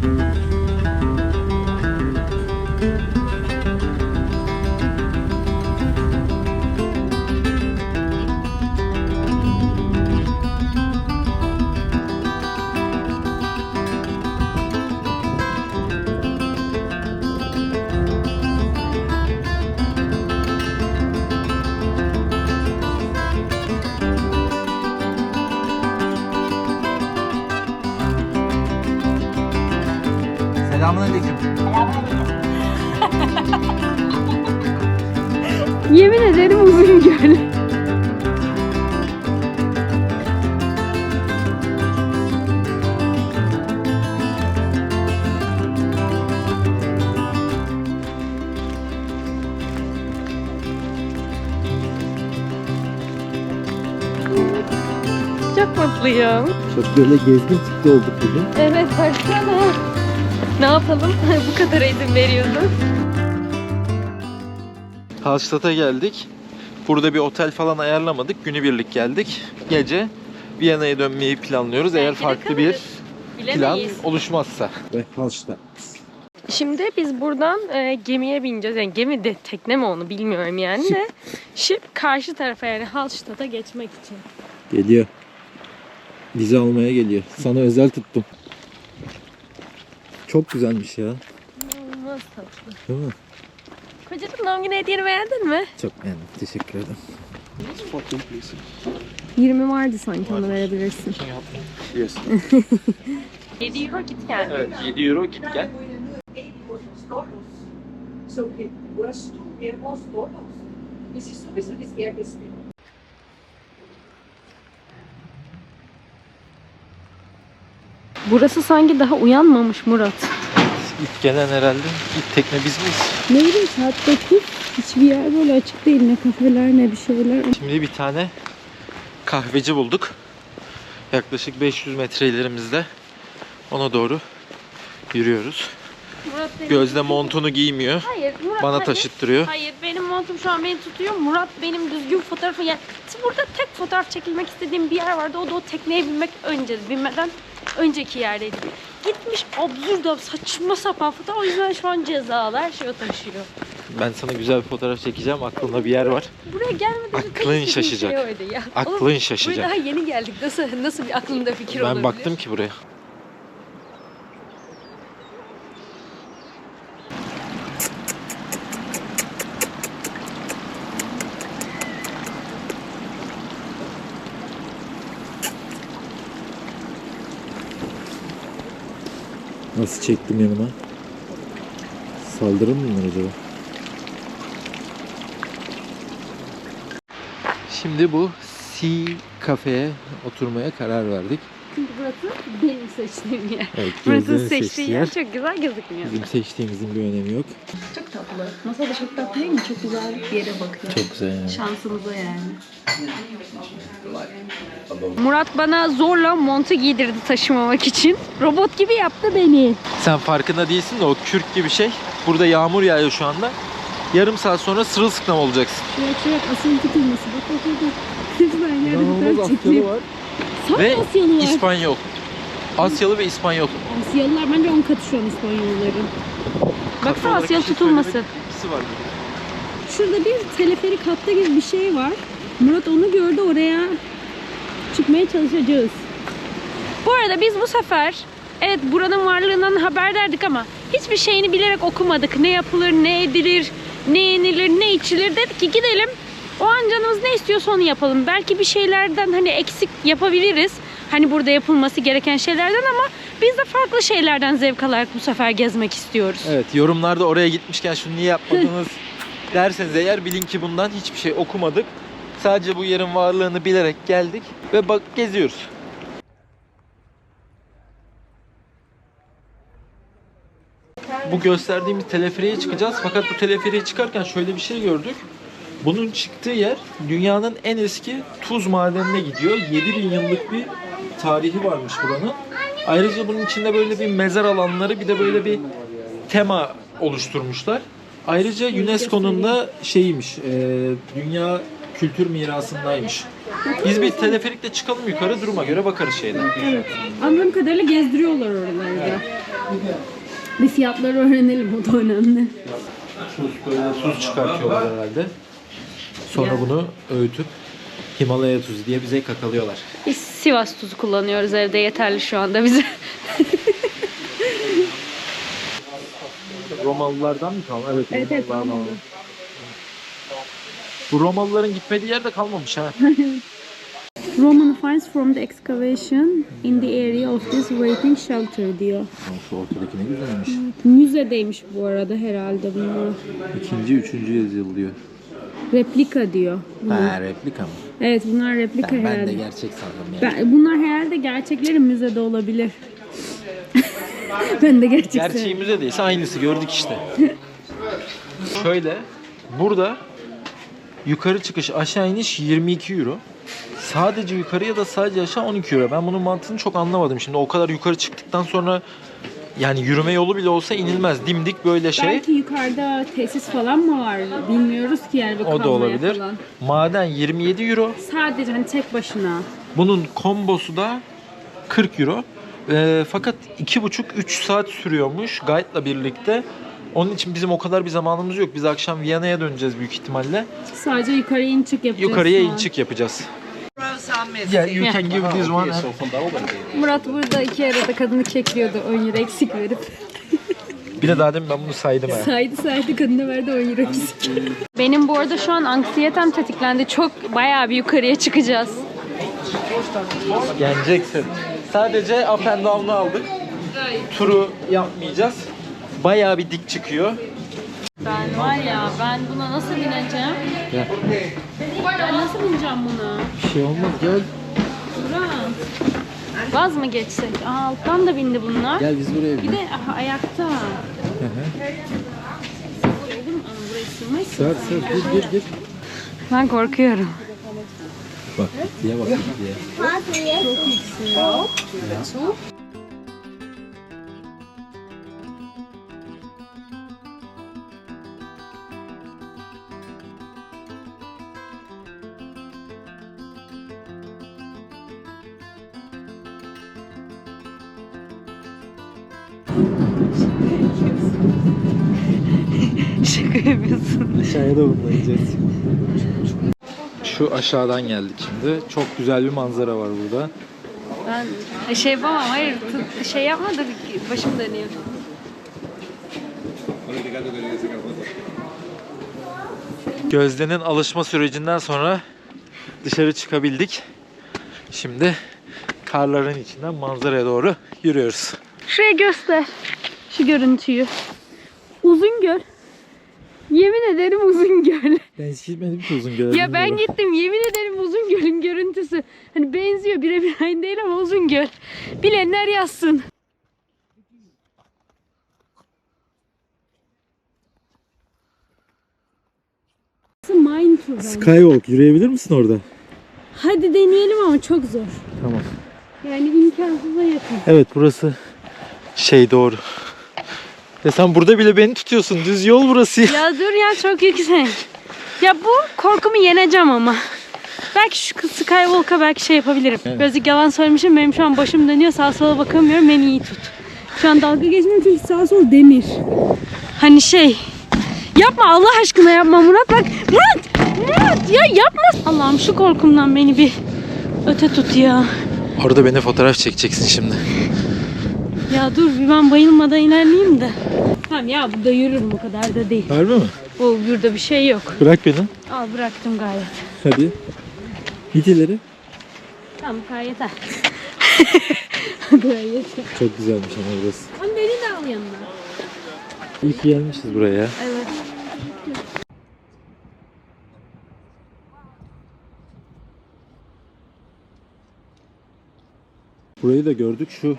Mm-hmm. Yemin ederim uzun göl. Çok mutluyum. Çok böyle gezgin tipte olduk bugün. Evet baksana. Ne yapalım? Bu kadar izin veriyordun. Hallstatt'a geldik. Burada bir otel falan ayarlamadık. Günübirlik geldik. Gece Viyana'ya dönmeyi planlıyoruz. Eğer Belki de farklı bir plan Bilemeyiz. oluşmazsa. Ve Hallstatt. Şimdi biz buradan e, gemiye bineceğiz. Yani gemi de tekne mi onu bilmiyorum yani de. Şip karşı tarafa yani Hallstatt'a geçmek için. Geliyor. Bizi almaya geliyor. Sana özel tuttum. Çok güzelmiş ya. İnanılmaz tatlı. Değil mi? Kocacığım doğum günü hediyeni beğendin mi? Çok beğendim. Teşekkür ederim. 20 vardı sanki onu verebilirsin. Yes. 7 euro git gel. Evet 7 euro git gel. So que was tuvimos todos. Y si subes a decía que Burası sanki daha uyanmamış Murat. İlk gelen herhalde. İlk tekne biz miyiz? Ne bileyim saat 9. Hiçbir yer böyle açık değil. Ne kafeler ne bir şeyler. Şimdi bir tane kahveci bulduk. Yaklaşık 500 metre ilerimizde. Ona doğru yürüyoruz. Murat benim- Gözde montunu giymiyor. Hayır Murat Bana hayır. taşıttırıyor. Hayır benim montum şu an beni tutuyor. Murat benim düzgün fotoğrafı yani burada tek fotoğraf çekilmek istediğim bir yer vardı. O da o tekneye binmek önce binmeden önceki yerdeydi. Gitmiş absürt saçma sapan fotoğraf. O yüzden şu an cezalı. Her şey taşıyor. Ben sana güzel bir fotoğraf çekeceğim. Aklımda bir yer var. Buraya gelmeden önce tek Aklın istediğim şaşacak. Şey oydu ya. Aklın Oğlum, şaşacak. Buraya daha yeni geldik. Nasıl nasıl bir aklında fikir Ben olabilir? baktım ki buraya. Nasıl çektim yanıma? Saldırır mı acaba? Şimdi bu Sea Cafe'ye oturmaya karar verdik. Çünkü burası benim seçtiğim yer. Evet, Burası seçtiği seçtiği yer çok güzel gözükmüyor. Bizim seçtiğimizin bir önemi yok. Çok tatlı. Masa da çok tatlı değil mi? Çok güzel bir yere bakıyor. Çok güzel yani. Şansımıza yani. Murat bana zorla montu giydirdi taşımamak için. Robot gibi yaptı beni. Sen farkında değilsin de o kürk gibi şey. Burada yağmur yağıyor şu anda. Yarım saat sonra sırılsıklam olacaksın. Şuraya şuraya asıl tutulması. Bak bak bak. Lütfen yerde bir tane çekeyim. var. Saf Ve Asyalı var. İspanyol. Asyalı ve İspanyol. Asyalılar bence 10 katı şu an İspanyolların. Baksana olarak Asyalı bir şey tutulması. ikisi var. Şurada bir teleferik hatta gibi bir şey var. Murat onu gördü oraya çıkmaya çalışacağız. Bu arada biz bu sefer evet buranın varlığından haberdardık ama hiçbir şeyini bilerek okumadık. Ne yapılır, ne edilir, ne yenilir, ne içilir dedik ki gidelim. O an canımız ne istiyorsa onu yapalım. Belki bir şeylerden hani eksik yapabiliriz. Hani burada yapılması gereken şeylerden ama biz de farklı şeylerden zevk alarak bu sefer gezmek istiyoruz. Evet yorumlarda oraya gitmişken şunu niye yapmadınız derseniz eğer bilin ki bundan hiçbir şey okumadık. Sadece bu yerin varlığını bilerek geldik ve bak geziyoruz. Bu gösterdiğimiz teleferiğe çıkacağız. Fakat bu teleferiğe çıkarken şöyle bir şey gördük. Bunun çıktığı yer dünyanın en eski tuz madenine gidiyor. 7000 yıllık bir tarihi varmış buranın. Ayrıca bunun içinde böyle bir mezar alanları bir de böyle bir tema oluşturmuşlar. Ayrıca UNESCO'nun da şeymiş, e, dünya kültür mirasındaymış. Biz bir teleferikle çıkalım yukarı duruma göre bakarız şeyden. Evet. Anladığım kadarıyla gezdiriyorlar oralarda. Bir fiyatları öğrenelim o da önemli. Tuz böyle tuz çıkartıyorlar herhalde. Sonra bunu öğütüp Himalaya tuzu diye bize kakalıyorlar. Biz Sivas tuzu kullanıyoruz evde yeterli şu anda bize. Romalılardan mı kalma? Evet, Evet, evet, Romalılardan. Romalı. Bu Romalıların gitmediği yerde kalmamış ha. Roman finds from the excavation in the area of this waiting shelter diyor. Şu ortadaki ne güzelmiş. Müzedeymiş bu arada herhalde bunlar. İkinci, üçüncü yüzyıl diyor. Replika diyor. Ha replika mı? Evet bunlar replika Ben, ben herhalde. de gerçek sandım ya. Ben- bunlar herhalde gerçekleri müzede olabilir. ben de gerçek Gerçeği sanıyorum. müzedeyse aynısı gördük işte. Şöyle burada yukarı çıkış aşağı iniş 22 euro. Sadece yukarı ya da sadece aşağı 12 euro. Ben bunun mantığını çok anlamadım. Şimdi o kadar yukarı çıktıktan sonra yani yürüme yolu bile olsa inilmez. Dimdik böyle şey. Belki yukarıda tesis falan mı var? Bilmiyoruz ki yani. O da olabilir. Falan. Maden 27 euro. Sadece hani tek başına. Bunun kombosu da 40 euro. Ee, fakat 2,5-3 saat sürüyormuş guide'la birlikte. Onun için bizim o kadar bir zamanımız yok. Biz akşam Viyana'ya döneceğiz büyük ihtimalle. Sadece yukarıya in çık yapacağız. Yukarıya in çık yapacağız. Yeah, you can give this one. Murat burada iki arada kadını kekliyordu 10 euro eksik verip. Bir de daha demin ben bunu saydım ha. Saydı saydı kadına verdi 10 euro eksik. Benim bu arada şu an anksiyetem tetiklendi. Çok bayağı bir yukarıya çıkacağız. Yeneceksin. Sadece up and down'u aldık. Turu yapmayacağız. Bayağı bir dik çıkıyor. Ben var ya ben buna nasıl bineceğim? Gel. Ben nasıl bineceğim buna? Bir şey olmaz gel. Murat. Vaz mı geçsek? Aa, alttan da bindi bunlar. Gel biz buraya Bir de aha, ayakta. Olur mu? Aa, burayı sığmaz. Sır sır gir gir gir. Ben korkuyorum. Bak diye bak diye. Şaka yapıyorsun. Aşağıya da ineceğiz. Şu aşağıdan geldik şimdi. Çok güzel bir manzara var burada. Ben şey yapamam. Hayır şey yapma da başım dönüyor. Gözde'nin alışma sürecinden sonra dışarı çıkabildik. Şimdi karların içinden manzaraya doğru yürüyoruz. Şuraya göster. Şu görüntüyü. Uzun göl. Yemin ederim uzun göl. Ben hiç gitmedim ki uzun göl. Ya ben gittim yemin ederim uzun gölün görüntüsü. Hani benziyor birebir aynı değil ama uzun göl. Bilenler yazsın. Skywalk yürüyebilir misin orada? Hadi deneyelim ama çok zor. Tamam. Yani imkansıza yakın. Evet burası şey doğru. Ya sen burada bile beni tutuyorsun. Düz yol burası ya. Dur ya çok yüksek. Ya bu korkumu yeneceğim ama. Belki şu Skywalk'a belki şey yapabilirim. Evet. Birazcık yalan söylemişim. Benim şu an başım dönüyor. Sağa sola bakamıyorum. Beni iyi tut. Şu an dalga geçmiyorum çünkü sağ sol demir. Hani şey. Yapma Allah aşkına yapma Murat bak. Murat! Murat ya yapma. Allah'ım şu korkumdan beni bir öte tut ya. Orada beni fotoğraf çekeceksin şimdi. Ya dur ben bayılmadan ilerleyeyim de. Tamam ya burada yürürüm o kadar da değil. Harbi mi? O burada bir şey yok. Bırak beni. Al bıraktım gayet. Hadi. Git ileri. Tamam bu kadar yeter. bu yeter. Çok güzelmiş ama burası. Ama beni de al yanına. İyi ki gelmişiz buraya. Evet. Burayı da gördük. Şu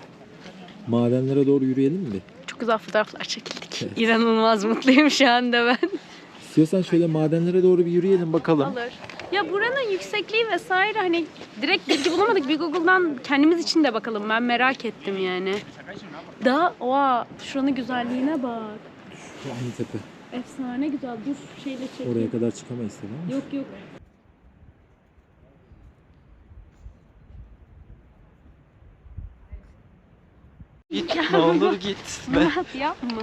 madenlere doğru yürüyelim mi? Çok güzel fotoğraflar çekildik. İnanılmaz mutluyum şu anda ben. İstiyorsan şöyle madenlere doğru bir yürüyelim bakalım. Olur. Ya buranın yüksekliği vesaire hani direkt bilgi bulamadık. Bir Google'dan kendimiz için de bakalım. Ben merak ettim yani. Daha oha şuranın güzelliğine bak. Şu aynı tepe. Efsane güzel. Dur şeyle çek. Oraya kadar çıkamayız tabii. Yok yok. Ne olur gitme. Murat yapma.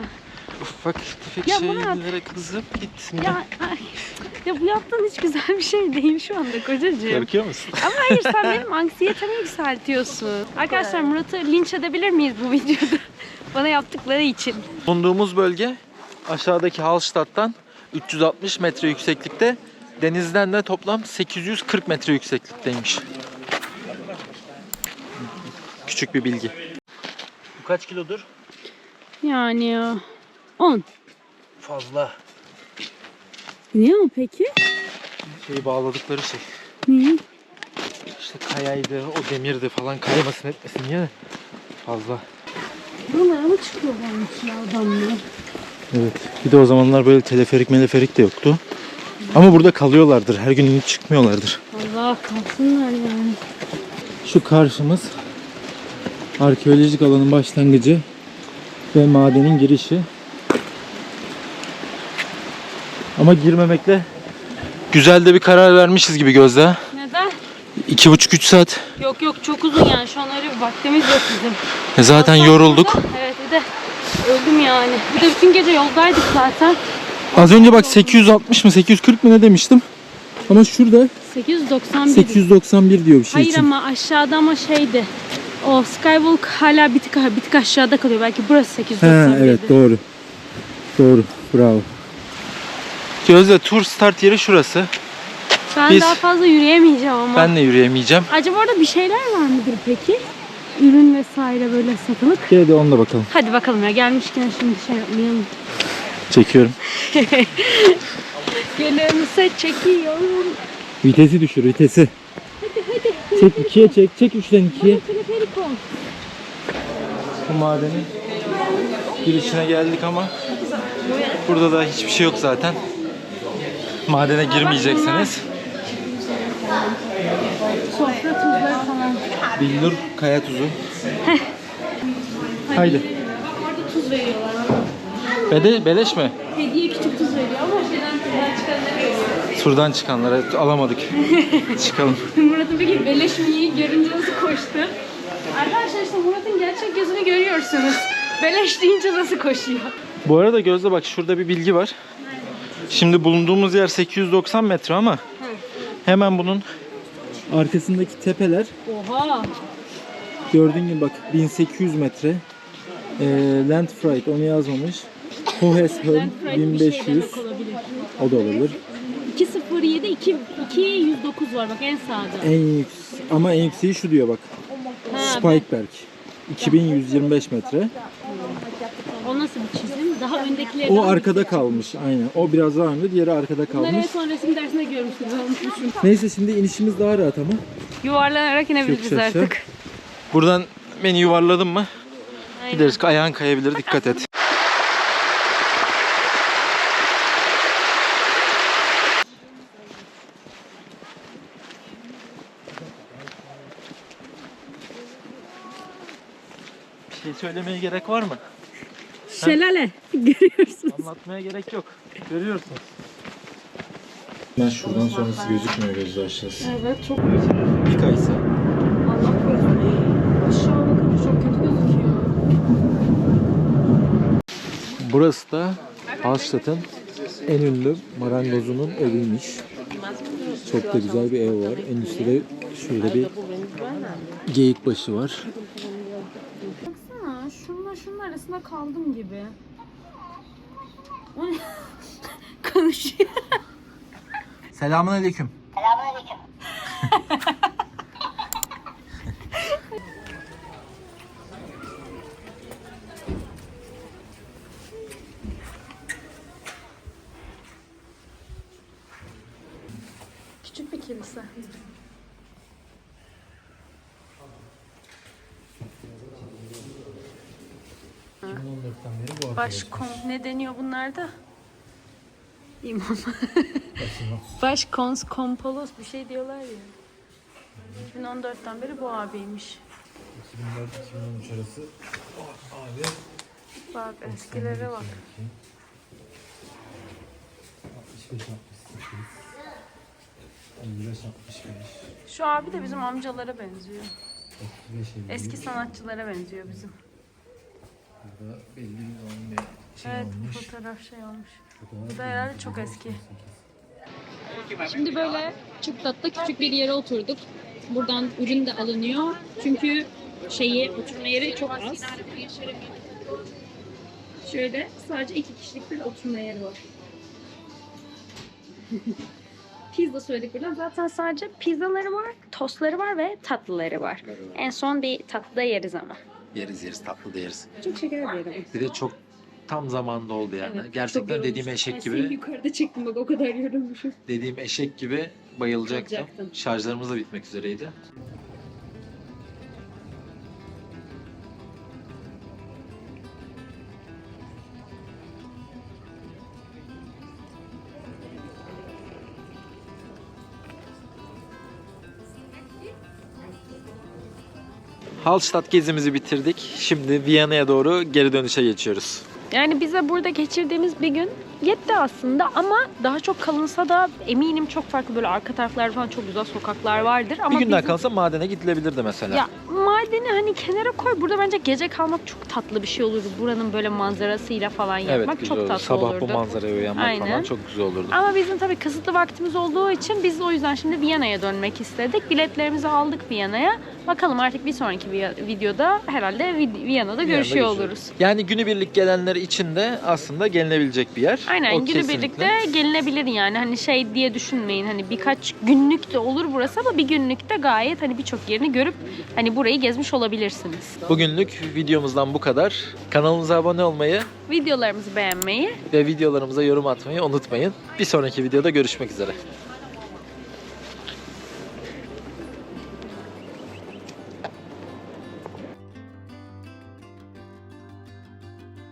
Ufak tefek Ya Murat. şeylere kızıp gitme. Ya, ay, ya bu yaptığın hiç güzel bir şey değil şu anda kocacığım. Korkuyor musun? Ama hayır sen benim anksiyetemi yükseltiyorsun. Arkadaşlar Murat'ı linç edebilir miyiz bu videoda? Bana yaptıkları için. Bulunduğumuz bölge aşağıdaki Hallstatt'tan 360 metre yükseklikte. Denizden de toplam 840 metre yükseklikteymiş. Küçük bir bilgi. Kaç kilodur? Yani ya. 10. Fazla. Ne o peki? Şeyi bağladıkları şey. Niye? İşte kayaydı, o demirdi falan kaymasın etmesin diye de fazla. Buralara mı çıkıyorlarmış ya adamlar? Evet. Bir de o zamanlar böyle teleferik meleferik de yoktu. Ama burada kalıyorlardır. Her gün inip çıkmıyorlardır. Allah kalsınlar yani. Şu karşımız arkeolojik alanın başlangıcı ve madenin girişi. Ama girmemekle Güzel de bir karar vermişiz gibi Gözde. Neden? 2,5-3 saat. Yok yok çok uzun yani şu an öyle bir vaktimiz yok bizim. E zaten yorulduk. sonra- Evet bir de öldüm yani. Bir de bütün gece yoldaydık zaten. az önce bak 860 mı 840 mı ne demiştim. Ama şurada 891. 891 diyor bir şey Hayır için. ama aşağıda ama şeydi. O Skywalk hala bir tık, bir tık aşağıda kalıyor. Belki burası 891. He evet doğru. Doğru. Bravo. Gözde tur start yeri şurası. Ben Biz- daha fazla yürüyemeyeceğim ama. Ben de yürüyemeyeceğim. Acaba orada bir şeyler var mıdır peki? Ürün vesaire böyle satılık. Gel de onunla bakalım. Hadi bakalım ya gelmişken şimdi şey yapmayalım. Çekiyorum. Gölümse çekiyorum. Vitesi düşür vitesi. Çek ikiye çek. Çek üçten ikiye. Bu madenin girişine geldik ama burada da hiçbir şey yok zaten. Madene girmeyecekseniz. Sofra tuzları falan. Billur kaya tuzu. Haydi. Orada tuz veriyorlar. Bede, beleş mi? Hediye küçük tuz veriyor ama şeyden tuzdan çıkanları veriyor. Turdan çıkanlara alamadık. Çıkalım. Murat'ın peki beleş miyi görünce nasıl koştu? Arkadaşlar işte Murat'ın gerçek yüzünü görüyorsunuz. Beleş deyince nasıl koşuyor? Bu arada Gözde bak şurada bir bilgi var. Şimdi bulunduğumuz yer 890 metre ama hemen bunun Arkasındaki tepeler Oha! gördüğün gibi bak 1800 metre. Ee, Landfreight onu yazmamış. Hohesholm 1500 o da olabilir. 207 2 209 var bak en sağda. En yüks ama en yükseği şu diyor bak. Ha, Spikeberg. 2125 metre. o nasıl bir çizim? Daha öndekileri O arkada kalmış aynen. O biraz daha önde, diğeri arkada Bunları en kalmış. son resim dersinde görmüştüm. Ben unutmuşum. Neyse şimdi inişimiz daha rahat ama. Yuvarlanarak inebiliriz aşağı. artık. buradan beni yuvarladın mı Aynen. gideriz. Ayağın kayabilir dikkat et. Söylemeye gerek var mı? Şelale. Görüyorsun. Anlatmaya gerek yok. Görüyorsunuz. Ben şuradan sonrası gözükmüyor gözü aşağısı. Evet çok Bir kayısı. Allah korusun. Aşağı bakınca çok kötü gözüküyor. Burası da Hallstatt'ın en ünlü marangozunun eviymiş. Çok da güzel bir ev var. En üstte de şöyle bir geyik başı var. Kaldım gibi. O ne? Konuşuyor. Selamun aleyküm. Küçük bir kilise. Başkon ne deniyor bunlarda? İmam. Başkons kompolos bir şey diyorlar ya. 2014'ten beri bu abiymiş. 2004-2013 arası Bak eskilere bak. 65 55 65 Şu abi de bizim amcalara benziyor. 35 Eski sanatçılara benziyor bizim. Burada belli bir şey Evet bu fotoğraf şey olmuş. Bu da herhalde çok eski. Şimdi böyle çok tatlı küçük bir yere oturduk. Buradan ürün de alınıyor. Çünkü şeyi oturma yeri çok az. Şöyle sadece iki kişilik bir oturma yeri var. Pizza söyledik buradan. Zaten sadece pizzaları var, tostları var ve tatlıları var. En son bir tatlı da yeriz ama. Yeriz yeriz tatlı da yeriz. Çok şeker bir yere Bir de çok tam zamanda oldu yani. Gerçekten dediğim eşek gibi. yukarıda çektim bak o kadar yorulmuşum. dediğim eşek gibi bayılacaktım. Bayılacaktın. Şarjlarımız da bitmek üzereydi. Hallstatt gezimizi bitirdik. Şimdi Viyana'ya doğru geri dönüşe geçiyoruz. Yani bize burada geçirdiğimiz bir gün yetti aslında ama daha çok kalınsa da eminim çok farklı böyle arka taraflarda falan çok güzel sokaklar vardır. Ama bir gün daha bizim- kalsa madene gidilebilirdi mesela. Ya madeni hani kenara koy. Burada bence gece kalmak çok tatlı bir şey olurdu. Buranın böyle manzarasıyla falan evet yapmak güzel çok olurdu. tatlı Sabah olurdu. bu manzaraya uyanmak Aynen. falan çok güzel olurdu. Ama bizim tabii kısıtlı vaktimiz olduğu için biz o yüzden şimdi Viyana'ya dönmek istedik. Biletlerimizi aldık Viyana'ya. Bakalım artık bir sonraki vi- videoda herhalde Vi- Viyana'da görüşüyor Viyana'da oluruz. Yani günübirlik gelenler için de aslında gelinebilecek bir yer. Aynen O günübirlik de gelinebilir yani hani şey diye düşünmeyin hani birkaç günlük de olur burası ama bir günlükte gayet hani birçok yerini görüp hani burayı gezmiş olabilirsiniz. Bugünlük videomuzdan bu kadar. Kanalımıza abone olmayı Videolarımızı beğenmeyi ve videolarımıza yorum atmayı unutmayın. Bir sonraki videoda görüşmek üzere.